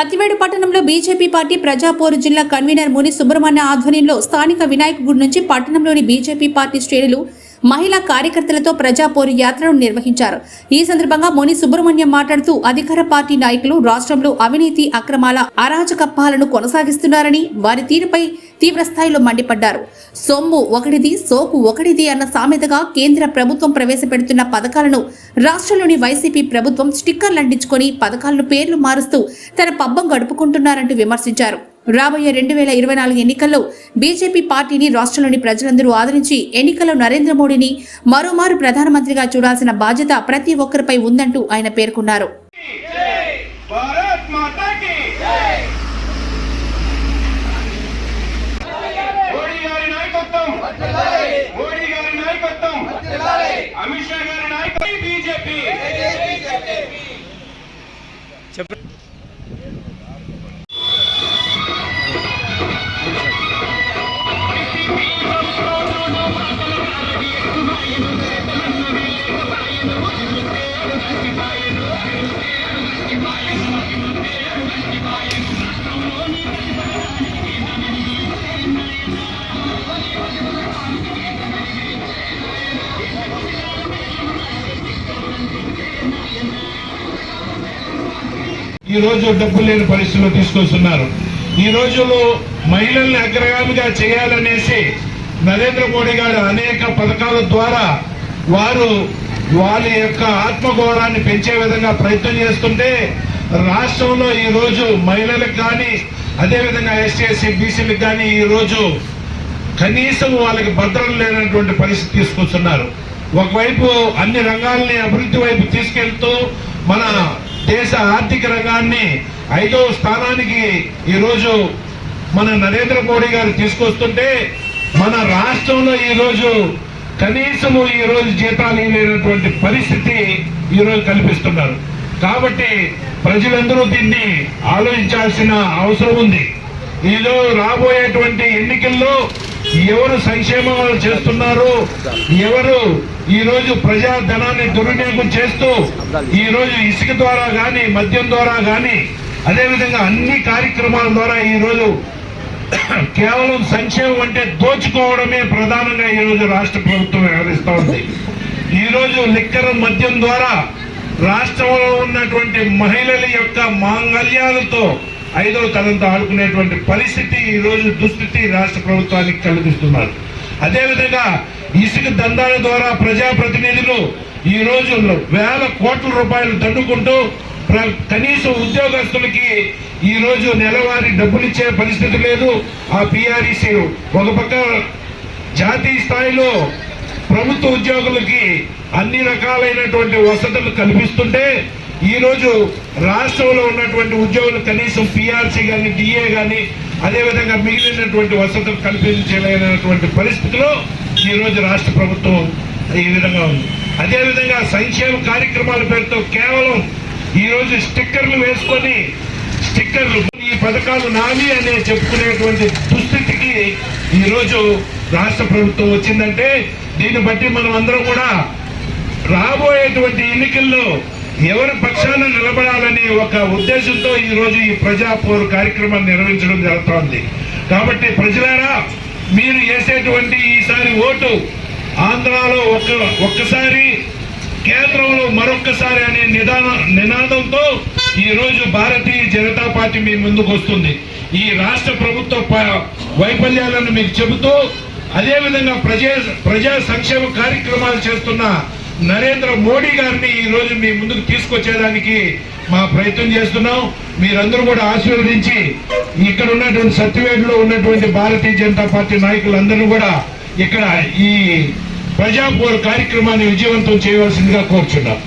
సత్యవేడు పట్టణంలో BJP party ప్రజాపోరు జిల్లా convener ముని సుబ్రహ్మణ్య ఆధ్వర్యంలో స్థానిక వినాయక గుడి నుంచి పట్టణంలోని బీజేపీ పార్టీ శ్రేణులు మహిళా కార్యకర్తలతో ప్రజాపోరు యాత్రను నిర్వహించారు. ఈ సందర్భంగా ముని సుబ్రహ్మణ్యం మాట్లాడుతూ అధికార పార్టీ నాయకులు రాష్ట్రంలో అవినీతి అక్రమాల అరాచక కొనసాగిస్తున్నారని వారి తీరుపై తీవ్రస్థాయిలో మండిపడ్డారు. సొమ్ము ఒకటిది సోకు ఒకటిది అన్న సామెతగా కేంద్ర ప్రభుత్వం ప్రవేశపెడుతున్న పథకాలను రాష్ట్రంలోని వైసీపీ ప్రభుత్వం స్టిక్కర్లు అంటించుకొని పథకాలను పేర్లు మారుస్తూ తన పబ్బం గడుపుకుంటున్నారంటూ విమర్శించారు. రాబోయే రెండు వేల ఇరవై నాలుగు ఎన్నికల్లో బీజేపీ పార్టీని రాష్ట్రంలోని ప్రజలందరూ ఆదరించి ఎన్నికల్లో నరేంద్ర మోడీని మరోమారు ప్రధానమంత్రిగా చూడాల్సిన బాధ్యత ప్రతి ఒక్కరిపై ఉందంటూ ఆయన పేర్కొన్నారు. చెప్పండి. ఈ రోజు డబ్బులు లేని పరిస్థితిలో తీసుకొస్తున్నారు. ఈ రోజుల్లో మహిళల్ని అగ్రగామిగా చేయాలనేసి నరేంద్ర మోడీ గారు అనేక పథకాల ద్వారా వారు వాళ్ళ యొక్క ఆత్మగౌరవాన్ని పెంచే విధంగా ప్రయత్నం చేస్తుంటే రాష్ట్రంలో ఈరోజు మహిళలకు కానీ అదేవిధంగా ఎస్సీ ఎస్సీ బీసీలకు కానీ ఈరోజు కనీసం వాళ్ళకి భద్రత లేనటువంటి పరిస్థితి తీసుకొస్తున్నారు. ఒకవైపు అన్ని రంగాల్ని అభివృద్ధి వైపు తీసుకెళ్తూ మన దేశ ఆర్థిక రంగాన్ని ఐదవ స్థానానికి ఈరోజు మన నరేంద్ర మోడీ గారు తీసుకొస్తుంటే మన రాష్ట్రంలో ఈరోజు కనీసము ఈ రోజు జీతాలు లేనటువంటి పరిస్థితి ఈరోజు కల్పిస్తున్నారు. కాబట్టి ప్రజలందరూ దీన్ని ఆలోచించాల్సిన అవసరం ఉంది. ఈరోజు రాబోయేటువంటి ఎన్నికల్లో ఎవరు సంక్షేమాలు చేస్తున్నారు? ఎవరు ఈ రోజు ప్రజా ధనాన్ని దుర్వినియోగం చేస్తూ ఈ రోజు ఇసుక ద్వారా గాని మద్యం ద్వారా గాని అదేవిధంగా అన్ని కార్యక్రమాల ద్వారా ఈ రోజు కేవలం సంక్షేమం అంటే దోచుకోవడమే ప్రధానంగా ఈ రోజు రాష్ట్ర ప్రభుత్వం వ్యవహరిస్తూ ఉంది. ఈ రోజు లిక్కర్ మద్యం ద్వారా రాష్ట్రంలో ఉన్నటువంటి మహిళల యొక్క మాంగళ్యాలతో ఐదవ తలంతో ఆడుకునేటువంటి పరిస్థితి ఈరోజు దుస్థితి రాష్ట్ర ప్రభుత్వానికి కల్పిస్తున్నారు. అదేవిధంగా ఇసుక దందాల ద్వారా ప్రజాప్రతినిధులు ఈ రోజు వేల కోట్ల రూపాయలు దండుకుంటూ ప్ర- కనీసం ఉద్యోగస్తులకి ఈ రోజు నెలవారీ డబ్బులు ఇచ్చే పరిస్థితి లేదు. ఆ పిఆర్ఈసీ ఒక పక్క జాతీయ స్థాయిలో ప్రభుత్వ ఉద్యోగులకి అన్ని రకాలైనటువంటి వసతులు కల్పిస్తుంటే ఈరోజు రాష్ట్రంలో ఉన్నటువంటి ఉద్యోగులు కనీసం పిఆర్సీ కానీ డిఏ కానీ అదేవిధంగా మిగిలినటువంటి వసతులు కల్పించలేనటువంటి పరిస్థితిలో ఈరోజు రాష్ట్ర ప్రభుత్వం ఈ విధంగా ఉంది. అదేవిధంగా సంక్షేమ కార్యక్రమాల పేరుతో కేవలం ఈరోజు స్టిక్కర్లు వేసుకొని స్టిక్కర్లు ఈ పథకాలు నావి అనే చెప్పుకునేటువంటి దుస్థితికి ఈరోజు రాష్ట్ర ప్రభుత్వం వచ్చిందంటే దీన్ని బట్టి మనం అందరం కూడా రాబోయేటువంటి ఎన్నికల్లో ఎవరి పక్షాన నిలబడాలనే ఒక ఉద్దేశంతో ఈరోజు ఈ ప్రజా పోరు కార్యక్రమాన్ని నిర్వహించడం జరుగుతోంది. కాబట్టి ప్రజలారా మీరు వేసేటువంటి ఈసారి ఓటు ఆంధ్రాలో ఒక్క ఒక్కసారి కేంద్రంలో మరొక్కసారి అనే నిదాన నినాదంతో ఈరోజు భారతీయ జనతా పార్టీ మీ ముందుకు వస్తుంది. ఈ రాష్ట్ర ప్రభుత్వ ప- వైఫల్యాలను మీకు చెబుతూ అదేవిధంగా ప్రజా ప్రజా సంక్షేమ కార్యక్రమాలు చేస్తున్న నరేంద్ర మోడీ గారిని ఈ మీ ముందుకు తీసుకొచ్చేదానికి మా ప్రయత్నం చేస్తున్నాం. మీరందరూ కూడా ఆశీర్వదించి ఇక్కడ ఉన్నటువంటి సత్యవేటలో ఉన్నటువంటి భారతీయ జనతా పార్టీ నాయకులందరూ కూడా ఇక్కడ ఈ ప్రజాపోర్ కార్యక్రమాన్ని విజయవంతం చేయవలసిందిగా కోరుచున్నాం.